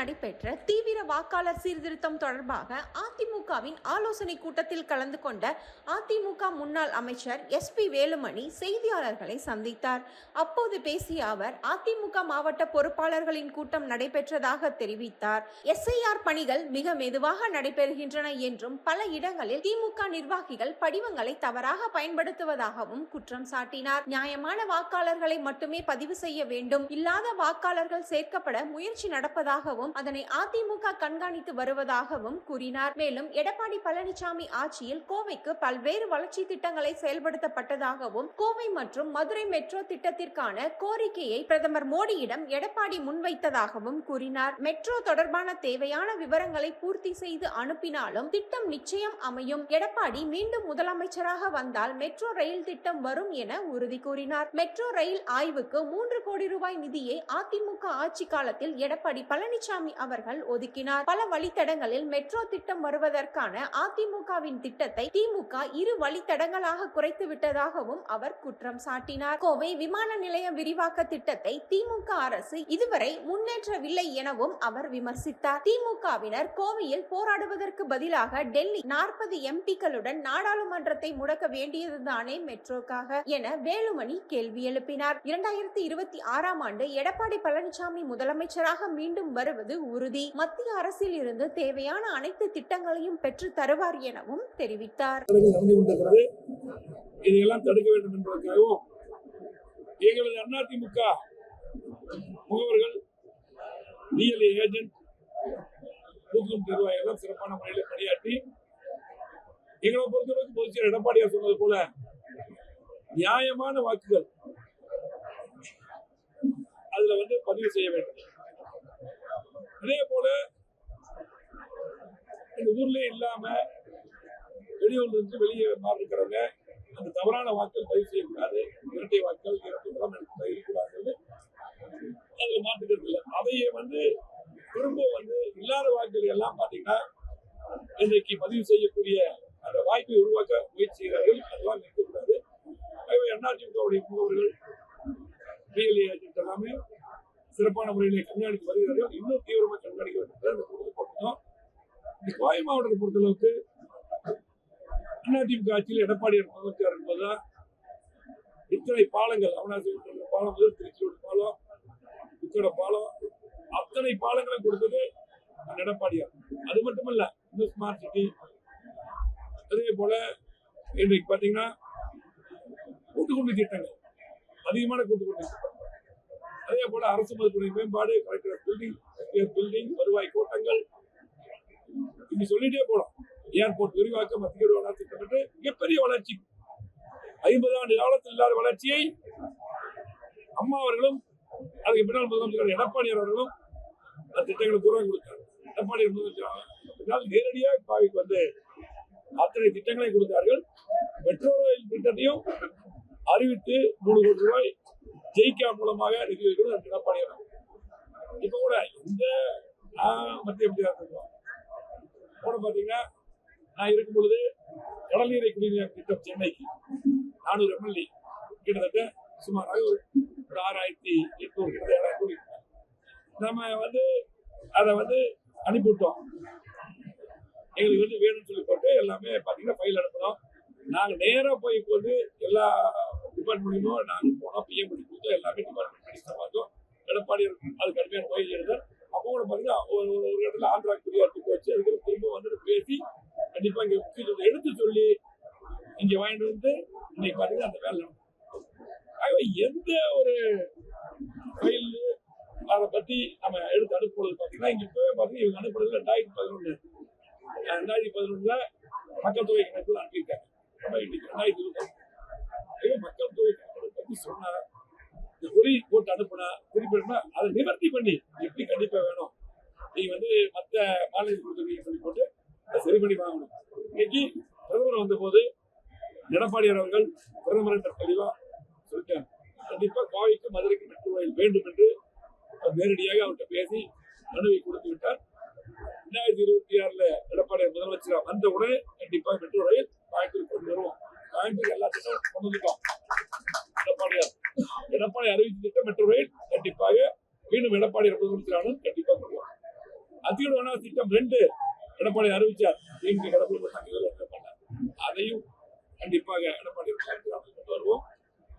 நடைபெற்ற தீவிர வாக்காளர் சீர்திருத்தம் தொடர்பாக அதிமுகவின் ஆலோசனை கூட்டத்தில் கலந்து கொண்ட அதிமுக முன்னாள் அமைச்சர் எஸ் பி வேலுமணி செய்தியாளர்களை சந்தித்தார். அப்போது பேசிய அவர் அதிமுக மாவட்ட பொறுப்பாளர்களின் கூட்டம் நடைபெற்றதாக தெரிவித்தார். எஸ்ஐஆர் பணிகள் மிக மெதுவாக நடைபெறுகின்றன என்றும் பல இடங்களில் திமுக நிர்வாகிகள் படிவங்களை தவறாக பயன்படுத்துவதாகவும் குற்றம் சாட்டினார். நியாயமான வாக்காளர்களை மட்டுமே பதிவு செய்ய வேண்டும். இல்லாத வாக்காளர்கள் சேர்க்கப்பட முயற்சி நடப்பதாகவும் அதனை அதிமுக கண்காணித்து வருவதாகவும் கூறினார். மேலும் எடப்பாடி பழனிசாமி ஆட்சியில் கோவைக்கு பல்வேறு வளர்ச்சி திட்டங்களை செயல்படுத்தப்பட்டதாகவும் கோவை மற்றும் மதுரை மெட்ரோ திட்டத்திற்கான கோரிக்கையை பிரதமர் மோடியிடம் எடப்பாடி முன்வைத்ததாகவும் கூறினார். மெட்ரோ தொடர்பான தேவையான விவரங்களை பூர்த்தி செய்து அனுப்பினாலும் திட்டம் நிச்சயம் அமையும். எடப்பாடி மீண்டும் முதலமைச்சராக வந்தால் மெட்ரோ ரயில் திட்டம் வரும் என உறுதி கூறினார். மெட்ரோ ரயில் ஆய்வுக்கு மூன்று கோடி ரூபாய் நிதியை அதிமுக ஆட்சி காலத்தில் எடப்பாடி பழனிசாமி அவர்கள் ஒதுக்கினார். பல வழித்தடங்களில் மெட்ரோ திட்டம் வருவதற்கான அதிமுகவின் திட்டத்தை திமுக இரு வழித்தடங்களாக குறைத்து விட்டதாகவும் அவர் குற்றம் சாட்டினார். கோவை விமான நிலைய விரிவாக்க திட்டத்தை திமுக அரசு இதுவரை முன்னேற்றவில்லை எனவும் அவர் விமர்சித்தார். திமுகவினர் கோவையில் போராடுவதற்கு பதிலாக டெல்லி நாற்பது எம்பிக்களுடன் நாடாளுமன்றத்தை முடக்க வேண்டியதுதானே மெட்ரோக்காக என வேலுமணி கேள்வி எழுப்பினார். இரண்டாயிரத்தி இருபத்தி ஆறாம் ஆண்டு எடப்பாடி பழனிசாமி முதலமைச்சராக மீண்டும் வருவது உறுதி. மத்திய அரசில் இருந்து தேவையான அனைத்து திட்டங்களையும் பெற்று தருவார் எனவும் தெரிவித்தார். இதையெல்லாம் தடுக்க வேண்டும் என்பதற்காகவும் எங்களது அதிமுக முகவர்கள் டிஎல்ஏ ஏஜென்ட் நிர்வாகிகள் எல்லாம் சிறப்பான முறையில் பணியாற்றி எங்களை பொறுத்தவரைக்கும் பொதுச்செயலர் எடப்பாடியார் சொன்னது போல நியாயமான வாக்குகள் அதுல வந்து பதிவு செய்ய வேண்டும். அதே போல இந்த ஊர்லயே இல்லாம வெளியூர்ல இருந்து வெளியே மாறிருக்கிறவங்க அந்த தவறான வாக்கள் பதிவு செய்யக்கூடாது. இரட்டை வாக்கள் இரட்டை உரம் இருக்கக்கூடாது அதுல மாற்றுக்கிறது இல்லை. அதையே வந்து திரும்ப வந்து இல்லாத வாக்குகள் எல்லாம் பாத்தீங்கன்னா இன்றைக்கு பதிவு செய்யக்கூடிய அந்த வாய்ப்பை உருவாக்க முயற்சி செய்கிறார்கள். அதெல்லாம் இருக்கக்கூடாது ஆகவே அதிமுகவுடைய முகவர்கள் பிஎல்ஏ எல்லாமே சிறப்பான முறையில் கண்காணித்து வருகிறார்கள். இன்னும் தீவிரமாக கண்காணிக்க வேண்டும். இந்த கோவை மாவட்டத்தை பொறுத்தளவுக்கு அதிமுக ஆட்சியில் எடப்பாடியார் முதலமைச்சர் என்பதுதான் இத்தனை பாலங்கள். அவனாசி பாலம் முதல் திருச்சியோட பாலம் உக்கட பாலம். அத்தனை பாலங்களை கொடுத்தது எடப்பாடியார். அது மட்டுமல்ல இன்னும் ஸ்மார்ட் சிட்டி அதே போல இன்றைக்கு பார்த்தீங்கன்னா கூட்டுக்குடி திட்டங்கள். அதிகமான கூட்டுக்குடி திட்டம் அதே போல அரசு மருத்துவமனை மேம்பாடு கலெக்டர் பில்டிங் பில்டிங் வருவாய் கோட்டங்கள். இப்படி சொல்லிட்டே போலாம் ஏர்போர்ட் விரிவாக்கம் மத்திய வளர்ச்சி திட்டமிட்டு மிகப்பெரிய வளர்ச்சி. ஐம்பது ஆண்டு காலத்தில் இல்லாத வளர்ச்சியை அம்மா அவர்களும் அதுக்கு பின்னால் முதலமைச்சர் எடப்பாடியார் அவர்களும் அந்த திட்டங்களை பூரா கொடுத்தார். எடப்பாடி முதலமைச்சர் நேரடியாக பாவிக்கு வந்து அத்தனை திட்டங்களை கொடுத்தார்கள். மெட்ரோ ரயில் திட்டத்தையும் அறிவித்து மூணு கோடி ரூபாய் ஜெயிக்கா மூலமாக நிதி வைக்கிறது அந்த இப்ப கூட எந்த மத்திய அமைச்சராக இருக்கட்டும் கூட பாத்தீங்கன்னா நான் இருக்கும் பொழுது கடல்நீரை குடிநீர் திட்டம் சென்னைக்கு. நானூறு எம்எல்ஏ கிட்டத்தட்ட சுமாராக ஒரு ஒரு ஆறாயிரத்தி எட்நூறு கிட்ட இடம் கோடி நம்ம வந்து அதை வந்து அனுப்பிவிட்டோம். எங்களுக்கு வந்து வேணும்னு சொல்லி போட்டு எல்லாமே பார்த்தீங்கன்னா ஃபைல் அனுப்பணும் நாங்கள் நேராக போய் போட்டு எல்லா எல்லா மூலியமா நாங்கள் போனோம் பிஎம் பண்ணி கொடுத்தோம் எல்லாமே டிபார்ட்மெண்ட் பண்ணி பார்த்தோம் எடப்பாடி அது கடுமையான முயற்சி எடுத்தார். அப்போ கூட பார்த்தீங்கன்னா ஒரு ஒரு இடத்துல ஆந்திரா குடியாருக்கு போச்சு அதுக்கு திரும்ப வந்து பேசி கண்டிப்பாக இங்கே முக்கியத்துவத்தை எடுத்து சொல்லி இங்கே வாங்கிட்டு வந்து இன்னைக்கு பார்த்தீங்கன்னா அந்த வேலை ஆகவே எந்த ஒரு ஃபைல் அதை பற்றி நம்ம எடுத்து அனுப்புறது பார்த்தீங்கன்னா இங்கே இப்போவே பார்த்தீங்கன்னா இவங்க அனுப்புறது ரெண்டாயிரத்தி பதினொன்று ரெண்டாயிரத்தி பதினொன்றில் மக்கள் தொகை கணக்கில் அனுப்பியிருக்காங்க. நம்ம இன்னைக்கு ரெண்டாயிரத்தி இருபத்தி ஆகவே மக்கள் தொகை கணக்கை பற்றி சொன்னா இந்த குறி போட்டு அனுப்புனா திருப்பி அனுப்புனா அதை நிவர்த்தி பண்ணி எப்படி கண்டிப்பா வேணும்? நீ வந்து மற்ற மாநிலத்தில் கொடுத்துருக்கீங்க சொல்லி போட்டு அதை சரி பண்ணி வாங்கணும். இன்னைக்கு பிரதமர் வந்த போது எடப்பாடியார் அவர்கள் பிரதமர் என்ற தெளிவா சொல்லிட்டாங்க கண்டிப்பா கோவைக்கு மதுரைக்கு மெட்ரோ ரயில் வேண்டும் என்று நேரடியாக அவர்கிட்ட பேசி மனுவை கொடுத்து விட்டார். ரெண்டாயிரத்தி இருபத்தி ஆறுல எடப்பாடி முதலமைச்சராக வந்த உடனே மெட்ரோ ரயில் கோயம்புத்தூர் கொண்டு வருவோம். கோயம்புத்தூர் எல்லா திட்டம் கொண்டு வந்துட்டோம் எடப்பாடியார் எடப்பாடி அறிவித்த திட்டம் மெட்ரோ ரயில் கண்டிப்பாக மீண்டும் எடப்பாடி முதலமைச்சரான கண்டிப்பாக கொண்டு வருவோம் அத்தியோட திட்டம் ரெண்டு எடப்பாடி அறிவிச்சார். திமுக கடவுள் பண்ணாங்க அதையும் கண்டிப்பாக எடப்பாடி அவர்கள் கொண்டு வருவோம்.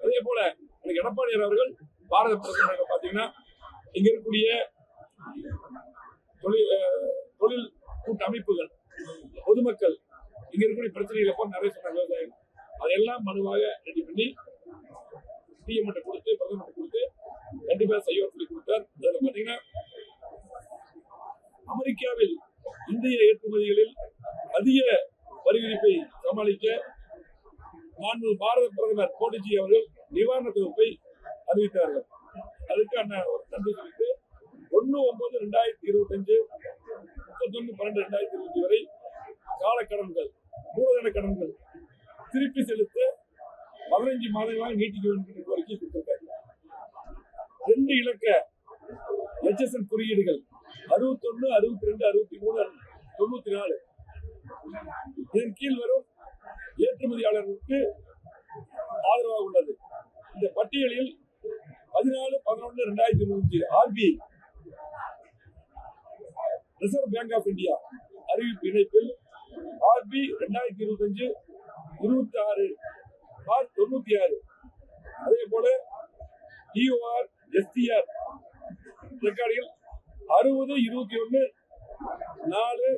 அதே போல எனக்கு எடப்பாடியார் அவர்கள் பாரத பிரதமராக பார்த்தீங்கன்னா இங்க இருக்கக்கூடிய தொழில் தொழில் கூட்ட அமைப்புகள் பொதுமக்கள் இங்க இருக்கக்கூடிய பிரச்சனைகளை போல நிறைய சொன்னாங்க அதெல்லாம் அதையெல்லாம் மனுவாக ரெடி பண்ணி பிஎம் கொடுத்து பிரதமர் கொடுத்து கண்டிப்பாக செய்வோம் சொல்லி கொடுத்தார். அதில் பார்த்தீங்கன்னா அமெரிக்காவில் இந்திய ஏற்றுமதிகளில் அதிக வரி விதிப்பை சமாளிக்க மாண்பு பாரத பிரதமர் மோடிஜி அவர்கள் நிவாரண தொகுப்பை அறிவித்தார்கள். அதுக்கான ஒரு நன்றி சொல்லிட்டு ஒன்று ஒன்பது ரெண்டாயிரத்தி இருபத்தஞ்சு முப்பத்தொன்று பன்னெண்டு ரெண்டாயிரத்தி பதினைஞ்சு நீட்டிக்க வேண்டும் என்ற கோரிக்கை கொடுத்திருக்காரு ரெண்டு இலக்க ஹெச்எஸ்என் குறியீடுகள் அறுபத்தொன்னு அறுபத்தி ரெண்டு அறுபத்தி மூணு தொண்ணூத்தி நாலு இதன் கீழ் வரும் ஏற்றுமதியாளர்களுக்கு ஆதரவாக உள்ளது. இந்த பட்டியலில் பதினாலு பதினொன்று ரெண்டாயிரத்தி இருபத்தி RBI reserve bank of India அறிவிப்பு இணைப்பில் ஆர்பி ரெண்டாயிரத்தி இருபத்தஞ்சு இருபத்தி ஆறு ஆர் தொண்ணூத்தி ஆறு அதே போல E இஓஆர் எஸ்டிஆர் ரெக்கார்டில் அறுபது இருபத்தி ஒன்று நாலு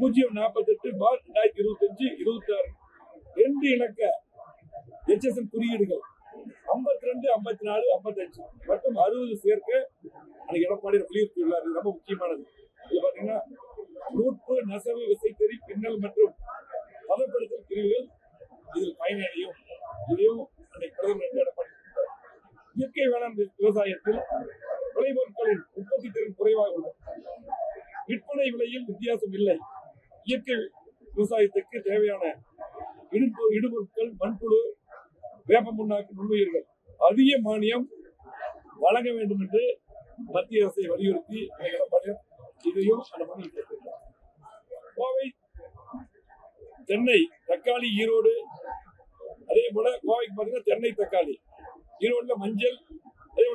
பூஜ்ஜியம் நாற்பத்தெட்டு பார் ரெண்டாயிரத்தி இருபத்தி அஞ்சு இருபத்தி ஆறு ரெண்டு இலக்க எச்எஸ்எல் குறியீடுகள் ஐம்பத்தி ரெண்டு ஐம்பத்தி நாலு ஐம்பத்தஞ்சு. மற்றும் அறுபது சேர்க்க அன்னைக்கு எடப்பாடி வலியுறுத்தியுள்ளார் இது ரொம்ப முக்கியமானது. இது பார்த்தீங்கன்னா நூற்பு நெசவு விசைத்தறி பின்னல் மற்றும் பதப்படுத்தல் பிரிவுகள் இதில் பயனடையும் இதையும் அன்னைக்கு பிரதமர் எடப்பாடி கொடுத்தார். இயற்கை விவசாயத்தில் விளைபொருட்களின் உற்பத்தி திறன் குறைவாக உள்ளது. விற்பனை விலையில் வித்தியாசம் இல்லை. இயற்கை விவசாயத்துக்கு தேவையான இடுப்பு இடுபொருட்கள் மண்புழு வேப்ப முன்னாக்கு நுண்ணுயிர்கள் அதிக மானியம் வழங்க வேண்டும் என்று மத்திய அரசை வலியுறுத்தி எடப்பாடியார் இதையும் அந்த மண்ணில் கோவை தென்னை தக்காளி ஈரோடு அதே போல கோவைக்கு பார்த்தீங்கன்னா தென்னை தக்காளி ஈரோடுல மஞ்சள்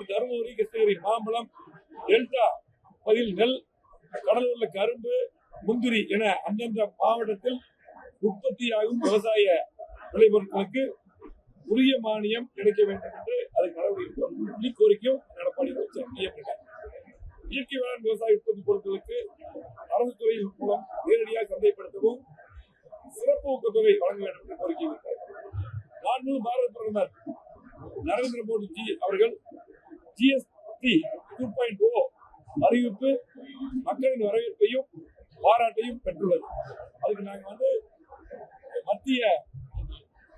தருமபுரி கிருஷ்ணகிரி மாம்பழம் டெல்டா பதில் நெல் கடலூர்ல கரும்பு முந்திரி என அந்தந்த மாவட்டத்தில் உற்பத்தியாகும் விவசாய விளைபொருட்களுக்கு உரிய மானியம் கிடைக்க வேண்டும் என்று அது நடவடிக்கை கோரிக்கையும் எடப்பாடி அமைச்சர் இயற்கை வேளாண் விவசாய உற்பத்தி பொருட்களுக்கு அரசு துறையின் மூலம் நேரடியாக சந்தைப்படுத்தவும் சிறப்பு ஊக்கத்தொகை வழங்க வேண்டும் என்று கோரிக்கை வைத்தார் நான்கு பாரத பிரதமர் நரேந்திர மோடி ஜி அவர்கள் ஜிஎஸ்டி டூ பாயிண்ட் ஓ அறிவிப்பு மக்களின் வரவேற்பையும் பாராட்டையும் பெற்றுள்ளது அதுக்கு நாங்க வந்து மத்திய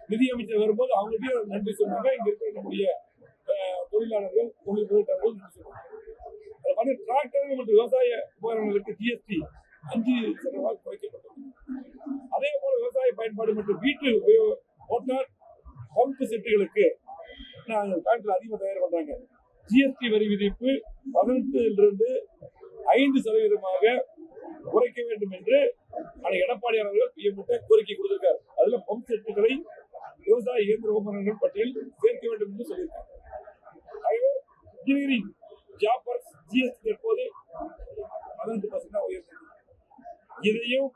நிதியமைச்சர் வரும்போது அவங்ககிட்டயும் நன்றி சொன்னாங்க இங்க இருக்கிற நம்முடைய அஹ், தொழிலாளர்கள் தொழில் முதலீட்டாளர்கள் நன்றி சொன்னாங்க அதை பண்ணி உணவு மற்றும் விவசாய உபகரணங்களுக்கு ஜிஎஸ்டி அஞ்சு சதவீதம் குறைக்கப்பட்டது. அதே போல விவசாய பயன்பாடு மற்றும் வீட்டு உபயோக மோட்டார் பம்பு செட்டுகளுக்கு பேங்க்ல அதிகமாக தயார் பண்றாங்க. ஜிஎஸ்டி வரி விதிப்பு பதினெட்டுலிருந்து ஐந்து சதவீதமாக குறைக்க வேண்டும் என்று அன்னைக்கு எடப்பாடியார் அவர்கள் பிஎம் கோரிக்கை கொடுத்திருக்கார். அதுல பம்ப் செட்டுகளை விவசாய இயந்திர உபகரணங்கள் பட்டியல் சேர்க்க வேண்டும் என்று சொல்லியிருக்காங்க. ஆகவே இன்ஜினியரிங் ஜாப்பர்ஸ் ஜிஎஸ்டி தற்போது பதினெட்டு பர்சன்ட் உயர்ந்தது இதையும்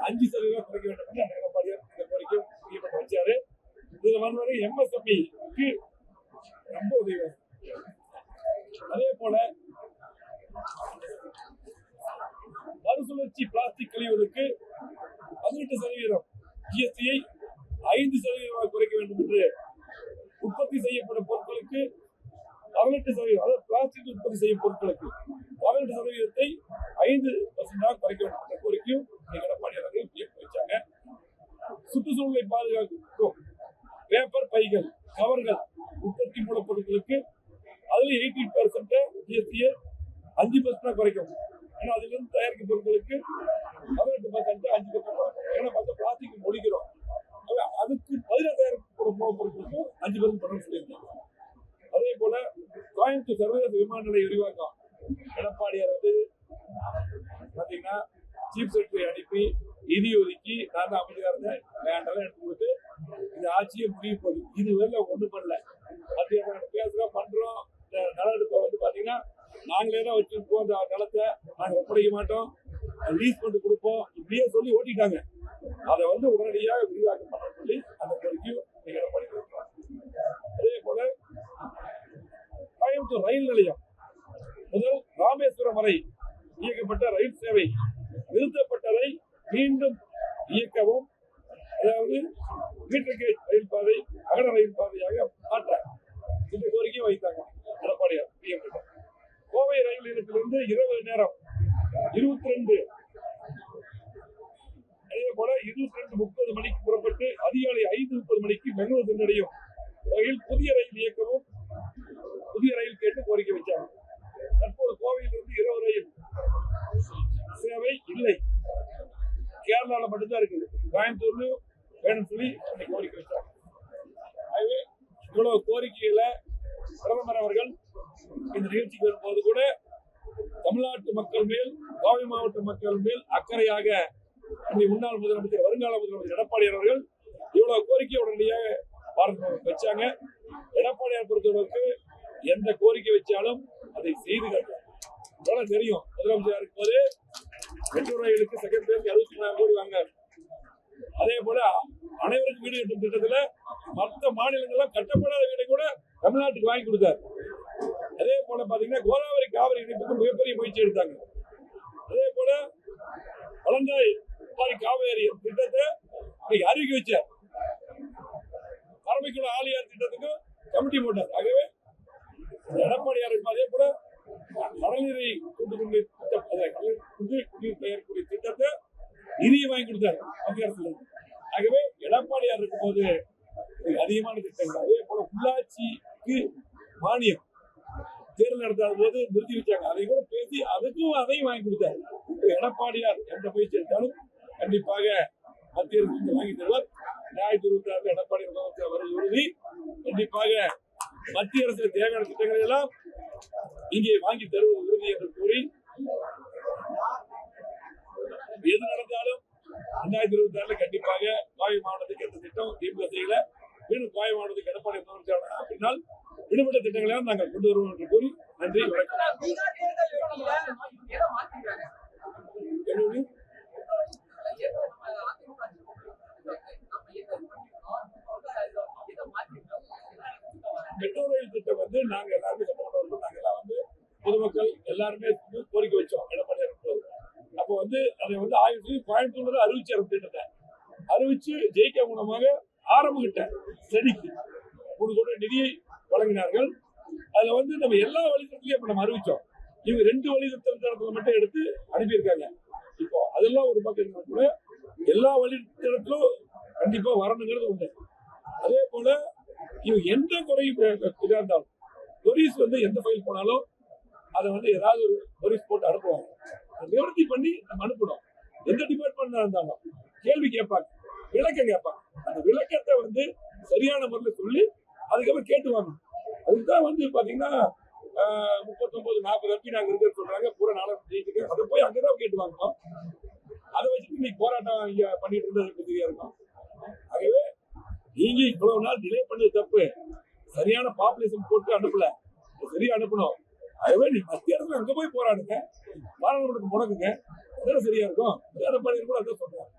அஞ்சு சதவீதம் குறைக்க வேண்டும் என்று அன்னைக்கு எடப்பாடியார் இந்த கோரிக்கை பிஎம் வச்சாரு. இதுல வந்தவரை எம்எஸ்எம்இக்கு ரொம்ப உதவி அதே போல மறுசுழற்சி பிளாஸ்டிக் கழிவுகளுக்கு பதினெட்டு சதவீதம் ஜிஎஸ்டியை ஐந்து சதவீதமாக குறைக்க வேண்டும் என்று உற்பத்தி செய்யப்படும் பொருட்களுக்கு பதினெட்டு சதவீதம் அதாவது பிளாஸ்டிக் உற்பத்தி செய்யும் பொருட்களுக்கு பதினெட்டு சதவீதத்தை ஐந்து பர்சன்டாக குறைக்க வேண்டும் என்ற கோரிக்கையும் எடப்பாடி அவர்கள் இயக்கி வச்சாங்க. சுற்றுச்சூழலை பாதுகாக்கும் பேப்பர் பைகள் கவர்கள் உற்பத்தி மூலப்பொருட்களுக்கு அதுல எயிட்டி பர்சன்ட் ஜிஎஸ்டியை அஞ்சு பர்சன்ட் குறைக்கும் ஏன்னா அதுல இருந்து தயாரிக்கும் பொருட்களுக்கு பதினெட்டு பர்சன்ட் அஞ்சு பர்சன்ட் ஏன்னா மற்ற பிளாஸ்டிக் ஒழிக்கிறோம் அப்ப அதுக்கு பதிலாக தயாரிக்கப்படும் மூலப்பொருட்களுக்கும் அஞ்சு பர்சன்ட் பண்ணணும்னு சொல்லியிருக்காங்க அதே போல கோயம்புத்தூர் சமநிலை விரிவாக்கம். எடப்பாடியார் வந்து பாத்தீங்கன்னா சீஃப் செக்ரட்டரி அனுப்பி நிதி ஒதுக்கி நான் தான் அமைதியா வேண்டாம் எடுத்து கொடுத்து இந்த ஆட்சியை முடியும் போகுது. இது ஒன்றும் பண்ணல. மத்திய அரசு பேசுறோம் பண்றோம். இந்த நிலநடுக்கம் வந்து பாத்தீங்கன்னா நாங்களே தான் வச்சிருக்கோம் அந்த நிலத்தை நாங்கள் ஒப்படைக்க மாட்டோம். லீஸ் பண்ணி கொடுப்போம். இப்படியே சொல்லி ஓட்டிட்டாங்க. அதை வந்து உடனடியாக விரிவாக்கம் பண்ண சொல்லி அந்த கோரிக்கையும் நீங்கள் எடப்பாடி அதே போல கோயம்புத்தூர் ரயில் நிலையம். முதல் ராமேஸ்வரம் வரை இயக்கப்பட்ட ரயில் சேவை நிறுத்தப்பட்டதை மீண்டும் இயக்கவும். அதாவது மீட்டர் ரயில் பாதை அகல ரயில் பாதையாக மாற்ற இந்த கோரிக்கையை வைத்தாங்க. எடப்பாடியார் பிஎம் கோவை ரயில் நிலையத்திலிருந்து இரவு நேரம் இருபத்தி ரெண்டு அதே போல இருபத்தி ரெண்டு முப்பது மணிக்கு புறப்பட்டு அதிகாலை ஐந்து முப்பது மணிக்கு பெங்களூர் சென்றடையும் வகையில் புதிய ரயில் இயக்கவும் புதிய ரயில் கேட்டு கோரிக்கை வச்சாங்க. தற்போது கோவையிலிருந்து இரவு ரயில் சேவை இல்லை. கேரளாவில் மட்டும்தான் இருக்குது. கோயம்புத்தூர்லையும் வேணும்னு சொல்லி அன்னைக்கு கோரிக்கை வச்சாங்க. ஆகவே இவ்வளவு கோரிக்கைகளை பிரதமர் அவர்கள் இந்த நிகழ்ச்சிக்கு வரும்போது கூட தமிழ்நாட்டு மக்கள் மேல் கோவை மாவட்ட மக்கள் மேல் அக்கறையாக முன்னாள் முதலமைச்சர் வருங்கால முதலமைச்சர் எடப்பாடியார் அவர்கள் இவ்வளவு கோரிக்கை உடனடியாக பாரத வச்சாங்க. எடப்பாடியார் பொறுத்தவரைக்கு எந்த கோரிக்கை வச்சாலும் அதை செய்து காட்டுவார் தெரியும். முதலமைச்சர் இருக்கும்போது மெட்ரோ ரயிலுக்கு செகண்ட் பேருக்கு அறுபத்தி மூணாயிரம் கோடி வாங்க. அதே போல அனைவருக்கும் வீடு கட்டும் திட்டத்துல மற்ற மாநிலங்கள்லாம் கட்டப்படாத வீடை கூட தமிழ்நாட்டுக்கு வாங்கி கொடுத்தார். அதே போல பாத்தீங்கன்னா கோதாவரி காவிரி இணைப்புக்கு மிகப்பெரிய முயற்சி எடுத்தாங்க. அதே போல பழந்தாய் பாரி காவேரி திட்டத்தை இன்னைக்கு அறிவிக்க வச்சார். பரமைக்குள்ள ஆலியார் திட்டத்துக்கு கமிட்டி போட்டார். ஆகவே எடப்பாடியார் இருக்கும் அதே போல கடல்நீரை கொண்டு கொண்டு திட்டம் அதை குடிநீர் திட்டத்தை நிதியை வாங்கி கொடுத்தாரு மத்திய அரசுல. ஆகவே எடப்பாடியார் இருக்கும்போது இது அதிகமான திட்டங்கள். அதே போல உள்ளாட்சிக்கு மானியம். தேர்தல் நடத்தாத போது நிறுத்தி வச்சாங்க. அதை கூட பேசி அதுக்கும் அதையும் வாங்கி கொடுத்தாரு. எடப்பாடியார் எந்த முயற்சி எடுத்தாலும் கண்டிப்பாக மத்திய அரசு வாங்கி தருவார். ஞாயிற்று இருபத்தி எடப்பாடி முதலமைச்சர் வரும் உறுதி. கண்டிப்பாக மத்திய அரசு தேவையான திட்டங்களை எல்லாம் இங்கே வாங்கி தருவது உறுதி என்று கூறி எது நடந்தாலும் ரெண்டாயிரத்தி இருபத்தி ஆறுல கண்டிப்பாக கோவை மாவட்டத்துக்கு எந்த திட்டம் திமுக செய்யல. மீண்டும் கோவை மாவட்டத்துக்கு எடப்பாடி முதலமைச்சர் அப்படின்னால் விடுபட்ட திட்டங்களை நாங்கள் கொண்டு வருவோம் என்று கூறி நன்றி வணக்கம்? மெட்ரோ ரயில் திட்டம் வந்து நாங்க எல்லாருமே சட்டமன்றவர்கள் நாங்க பொதுமக்கள் எல்லாருமே வந்து கோரிக்கை வச்சோம் எடப்பாடி போது அப்போ வந்து அதை வந்து ஆய்வு செய்து கோயம்புத்தூர்ல அறிவிச்சு அந்த அறிவிச்சு ஜெயிக்க மூலமாக ஆரம்பிக்கிட்டேன் ஸ்டடிக்கு மூணு கோடி நிதியை வழங்கினார்கள். அதுல வந்து நம்ம எல்லா வழித்தடத்துலயும் இப்ப நம்ம அறிவிச்சோம். இவங்க ரெண்டு வழித்தடத்துல மட்டும் எடுத்து அனுப்பியிருக்காங்க. இப்போ அதெல்லாம் ஒரு பக்கம் இருந்தா கூட எல்லா வழித்தடத்திலும் கண்டிப்பா வரணுங்கிறது உண்டு. அதே போல இவங்க எந்த குறையும் இதா இருந்தாலும் கொரிஸ் வந்து எந்த ஃபைல் போனாலும் அதை வந்து ஏதாவது ஒரு போலீஸ் போட்டு அனுப்புவாங்க. அதை நிவர்த்தி பண்ணி நம்ம அனுப்பணும். எந்த டிபார்ட்மெண்ட் இருந்தாலும் கேள்வி கேட்பாங்க. விளக்கம் கேட்பாங்க. அந்த விளக்கத்தை வந்து சரியான முறையில் சொல்லி அதுக்கப்புறம் கேட்டு வாங்கணும். அதுதான் வந்து பாத்தீங்கன்னா முப்பத்தொம்போது முப்பத்தொன்பது நாற்பது எம்பி நாங்க இருக்குன்னு சொல்றாங்க. பூரா நாளும் ஜெயிச்சுட்டு அதை போய் அங்கதான் கேட்டு வாங்கணும். அதை வச்சுட்டு இன்னைக்கு போராட்டம் இங்க பண்ணிட்டு இருந்தது பத்திரிகையா இருக்கும். ஆகவே நீங்க இவ்வளவு நாள் டிலே பண்ணது தப்பு. சரியான பாப்புலேஷன் போட்டு அனுப்பல. சரியா அனுப்பணும். அதுவே நீ மத்திய இடத்துல அங்கே போய் போராடுங்க. பாராளுமன்றத்துக்கு முடக்குங்க. அதெல்லாம் சரியா இருக்கும். அதை பண்ணி கூட அதான் சொல்றேன்.